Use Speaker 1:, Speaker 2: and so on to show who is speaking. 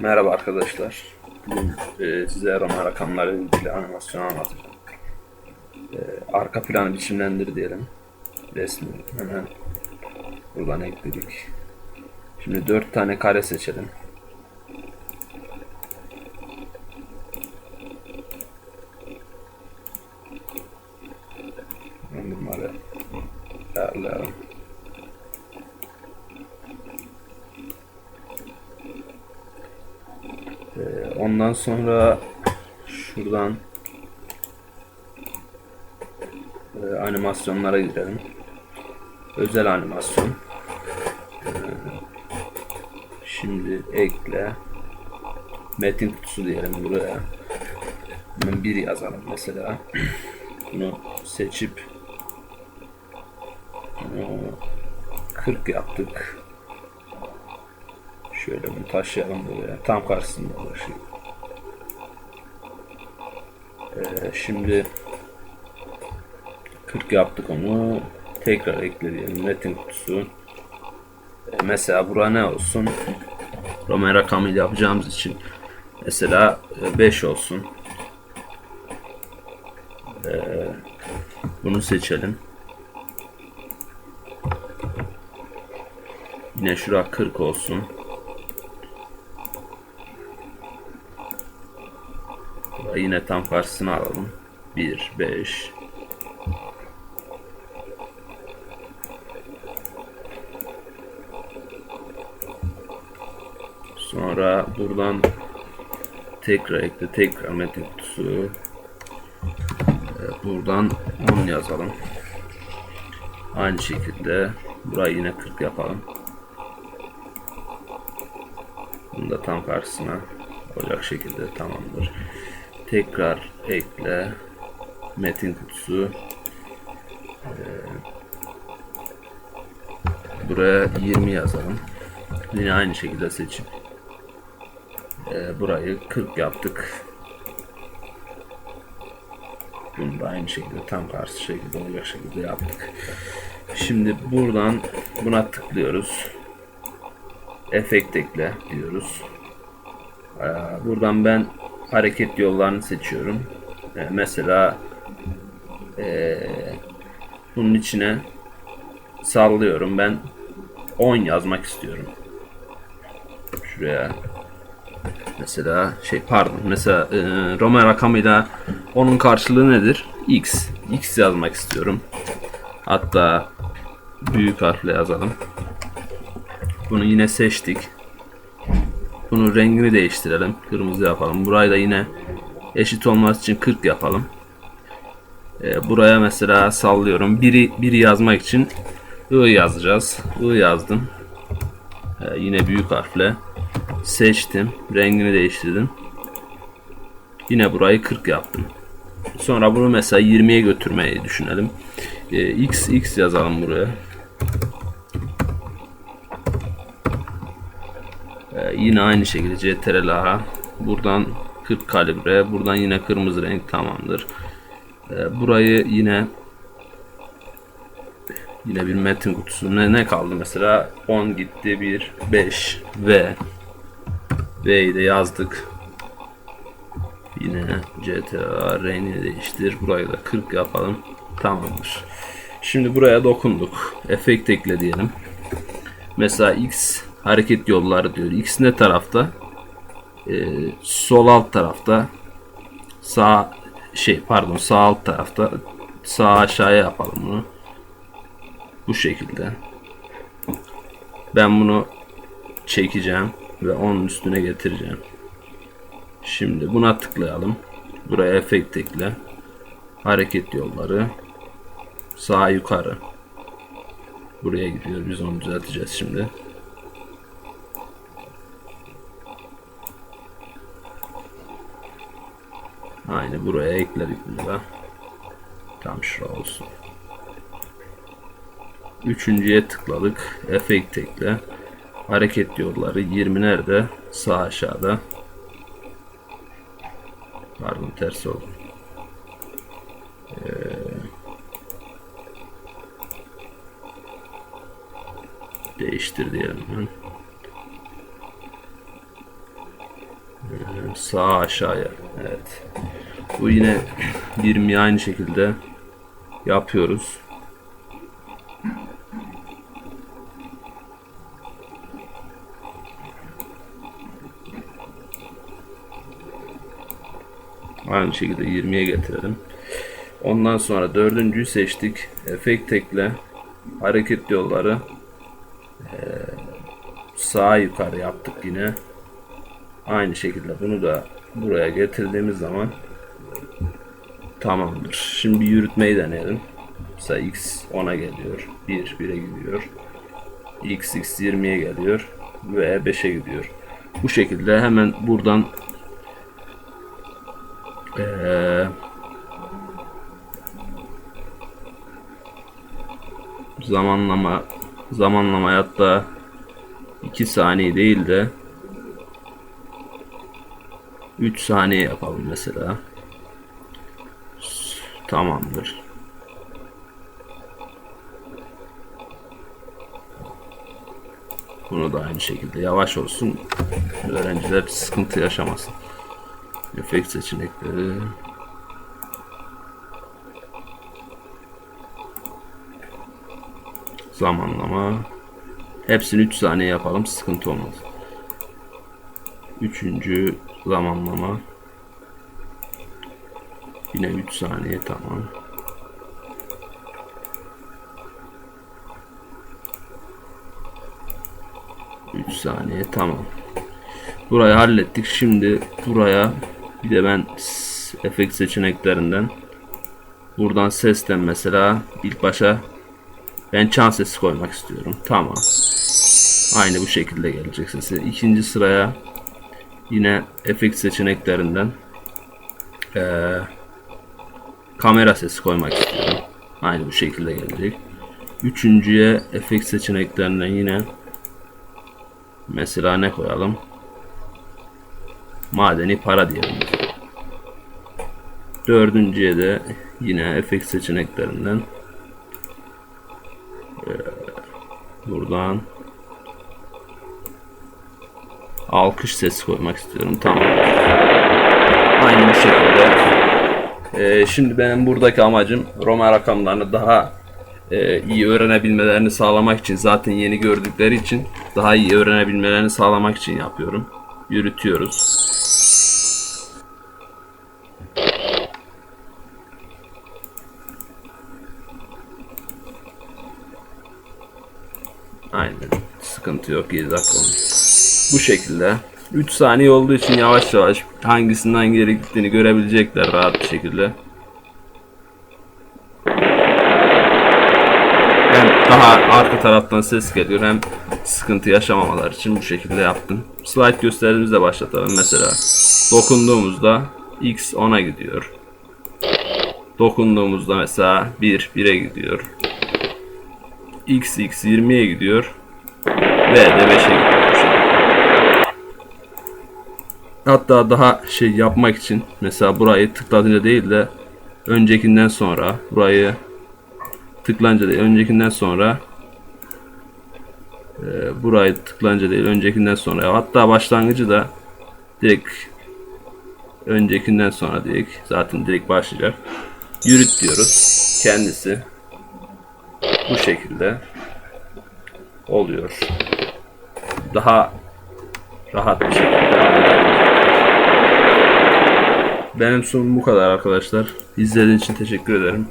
Speaker 1: Merhaba arkadaşlar. Bugün e, size Roma rakamları ilgili animasyon anlatacağım. E, arka planı biçimlendir diyelim. Resmi hemen buradan ekledik. Şimdi dört tane kare seçelim. Bunları ayarlayalım. Ee, ondan sonra şuradan e, animasyonlara girelim. Özel animasyon. Ee, şimdi ekle. Metin kutusu diyelim buraya. Hemen bir yazalım mesela. Bunu seçip bunu 40 yaptık. Şöyle bunu taşıyalım buraya. Tam karşısında ulaşıyor. Ee, şimdi 40 yaptık onu. Tekrar ekleyelim. Metin kutusu. Ee, mesela bura ne olsun? Roma rakamıyla yapacağımız için mesela 5 olsun. Ee, bunu seçelim. Yine şura 40 olsun. Burayı Yine tam karşısına alalım. 1, 5. Sonra buradan tekrar ekle, tekrar metin kutusu. Ee, Buradan 10 yazalım. Aynı şekilde burayı yine 40 yapalım. Bunu da tam karşısına olacak şekilde tamamdır. Tekrar ekle metin kutusu. Ee, buraya 20 yazalım. Yine aynı şekilde seçip e, burayı 40 yaptık. Bunu da aynı şekilde tam karşı şekilde olacak şekilde yaptık. Şimdi buradan buna tıklıyoruz. Efekt ekle diyoruz. Ee, Buradan ben hareket yollarını seçiyorum. Ee, Mesela ee, bunun içine sallıyorum. Ben 10 yazmak istiyorum. Şuraya mesela şey pardon mesela e, Roma rakamıyla onun karşılığı nedir? X. X yazmak istiyorum. Hatta büyük harfle yazalım. Bunu yine seçtik. Bunun rengini değiştirelim. Kırmızı yapalım. Burayı da yine eşit olması için 40 yapalım. Ee, buraya mesela sallıyorum. Biri, biri yazmak için I yazacağız. I yazdım. Ee, yine büyük harfle seçtim. Rengini değiştirdim. Yine burayı 40 yaptım. Sonra bunu mesela 20'ye götürmeyi düşünelim. Ee, x x yazalım buraya. Yine aynı şekilde CTRL buradan 40 kalibre buradan yine kırmızı renk tamamdır. Ee, burayı yine yine bir metin kutusu ne, ne kaldı mesela 10 gitti 1 5 V V'yi de yazdık. Yine CTA rengini değiştir. Burayı da 40 yapalım. Tamamdır. Şimdi buraya dokunduk. Efekt ekle diyelim. Mesela X hareket yolları diyor. Ne tarafta? Ee, sol alt tarafta. Sağ şey pardon sağ alt tarafta. Sağ aşağıya yapalım bunu. Bu şekilde. Ben bunu çekeceğim ve onun üstüne getireceğim. Şimdi buna tıklayalım. Buraya efekt ekle. Hareket yolları. Sağ yukarı. Buraya gidiyor. Biz onu düzelteceğiz şimdi. Aynı buraya ekledik bunu da. Tam şura olsun. Üçüncüye tıkladık. Efekt ekle. Hareket yolları 20 nerede? Sağ aşağıda. Pardon ters oldu. Ee, değiştir diyelim. ben. Sağ aşağıya. Evet. Bu yine 20 aynı şekilde yapıyoruz. Aynı şekilde 20'ye getirelim. Ondan sonra dördüncüyü seçtik. Efekt ekle. Hareket yolları. Sağa yukarı yaptık yine. Aynı şekilde bunu da buraya getirdiğimiz zaman tamamdır. Şimdi yürütmeyi deneyelim. Mesela x 10'a geliyor. 1 1'e gidiyor. x x 20'ye geliyor ve 5'e gidiyor. Bu şekilde hemen buradan eee zamanlama zamanlama hatta 2 saniye değil de 3 saniye yapalım mesela. Tamamdır. Bunu da aynı şekilde yavaş olsun. Öğrenciler sıkıntı yaşamasın. Efekt seçenekleri. Zamanlama. Hepsini 3 saniye yapalım sıkıntı olmaz. Üçüncü zamanlama. Yine 3 saniye tamam. Üç saniye tamam. Burayı hallettik. Şimdi buraya bir de ben efekt seçeneklerinden buradan sesten mesela ilk başa ben çan sesi koymak istiyorum. Tamam. Aynı bu şekilde gelecek sesi. İkinci sıraya yine efekt seçeneklerinden eee, kamera sesi koymak istiyorum. Aynı bu şekilde gelecek. Üçüncüye efekt seçeneklerinden yine mesela ne koyalım? Madeni para diyelim. Dördüncüye de yine efekt seçeneklerinden eee, buradan alkış sesi koymak istiyorum. Tamam. Aynı bu şekilde. Ee, şimdi benim buradaki amacım Roma rakamlarını daha e, iyi öğrenebilmelerini sağlamak için zaten yeni gördükleri için daha iyi öğrenebilmelerini sağlamak için yapıyorum. Yürütüyoruz. Aynen. Sıkıntı yok. 7 dakika olmuş. Bu şekilde. 3 saniye olduğu için yavaş yavaş hangisinden geri görebilecekler rahat bir şekilde. Hem daha arka taraftan ses geliyor hem sıkıntı yaşamamalar için bu şekilde yaptım. Slide gösterimizle başlatalım. Mesela dokunduğumuzda X 10'a gidiyor. Dokunduğumuzda mesela 1 1'e gidiyor. X X 20'ye gidiyor. V de 5'e gidiyor. bu şekilde. Hatta daha şey yapmak için mesela burayı tıkladığında değil de öncekinden sonra burayı tıklanınca değil öncekinden sonra e, burayı tıklanınca değil öncekinden sonra. Hatta başlangıcı da direkt öncekinden sonra direkt zaten direkt başlayacak. Yürüt diyoruz. Kendisi bu şekilde oluyor. Daha rahat bir şekilde benim sunum bu kadar arkadaşlar. İzlediğiniz için teşekkür ederim.